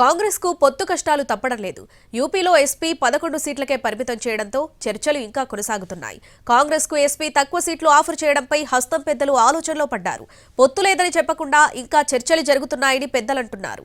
కాంగ్రెస్కు పొత్తు కష్టాలు తప్పడం లేదు యూపీలో ఎస్పీ పదకొండు సీట్లకే పరిమితం చేయడంతో చర్చలు ఇంకా కొనసాగుతున్నాయి. కాంగ్రెస్కు ఎస్పీ తక్కువ సీట్లు ఆఫర్ చేయడంపై హస్తం పెద్దలు ఆలోచనలో పడ్డారు. పొత్తు లేదని చెప్పకుండా ఇంకా చర్చలు జరుగుతున్నాయని పెద్దలంటున్నారు.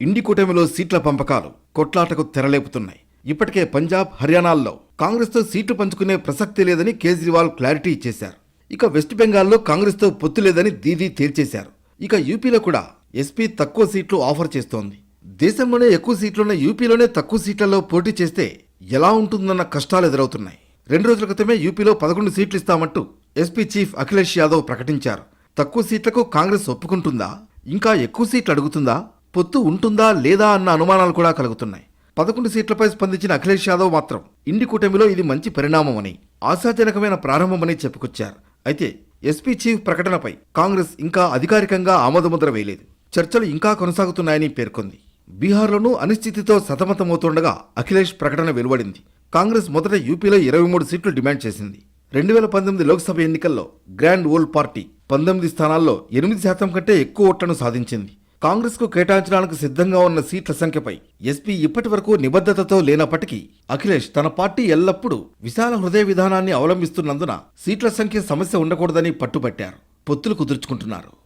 ఇండి కూటమిలో సీట్ల పంపకాలు కొట్లాటకు తెరలేపుతున్నాయి. ఇప్పటికే పంజాబ్ హర్యానాల్లో కాంగ్రెస్తో సీట్లు పంచుకునే ప్రసక్తి లేదని కేజ్రీవాల్ క్లారిటీ ఇచ్చేశారు. ఇక వెస్ట్ బెంగాల్లో కాంగ్రెస్తో పొత్తు లేదని దీదీ తేల్చేశారు. ఇక యూపీలో కూడా ఎస్పీ తక్కువ సీట్లు ఆఫర్ చేస్తోంది. దేశంలోనే ఎక్కువ సీట్లున్న యూపీలోనే తక్కువ సీట్లలో పోటీ చేస్తే ఎలా ఉంటుందన్న కష్టాలు ఎదురవుతున్నాయి. రెండు రోజుల క్రితమే యూపీలో పదకొండు సీట్లు ఇస్తామంటూ ఎస్పీ చీఫ్ అఖిలేష్ యాదవ్ ప్రకటించారు. తక్కువ సీట్లకు కాంగ్రెస్ ఒప్పుకుంటుందా? ఇంకా ఎక్కువ సీట్లు అడుగుతుందా? పొత్తు ఉంటుందా లేదా అన్న అనుమానాలు కూడా కలుగుతున్నాయి. పదకొండు సీట్లపై స్పందించిన అఖిలేష్ యాదవ్ మాత్రం ఇండి కూటమిలో ఇది మంచి పరిణామమని ఆశాజనకమైన ప్రారంభమని చెప్పుకొచ్చారు. అయితే ఎస్పీ చీఫ్ ప్రకటనపై కాంగ్రెస్ ఇంకా అధికారికంగా ఆమోదముద్ర వేయలేదు. చర్చలు ఇంకా కొనసాగుతున్నాయని పేర్కొంది. బీహార్లోనూ అనిశ్చితితో సతమతమవుతుండగా అఖిలేష్ ప్రకటన వెలువడింది. కాంగ్రెస్ మొదట యూపీలో ఇరవై మూడు సీట్లు డిమాండ్ చేసింది. రెండు వేల పంతొమ్మిది లోక్సభ ఎన్నికల్లో గ్రాండ్ ఓల్ పార్టీ పంతొమ్మిది స్థానాల్లో ఎనిమిది శాతం కంటే ఎక్కువ ఓట్లను సాధించింది. కాంగ్రెస్కు కేటాయించడానికి సిద్ధంగా ఉన్న సీట్ల సంఖ్యపై ఎస్పీ ఇప్పటి వరకు నిబద్ధతతో లేనప్పటికీ అఖిలేష్ తన పార్టీ ఎల్లప్పుడూ విశాల హృదయ విధానాన్ని అవలంబిస్తున్నందున సీట్ల సంఖ్య సమస్య ఉండకూడదని పట్టుబట్టారు. పొత్తులు కుదుర్చుకుంటున్నారు.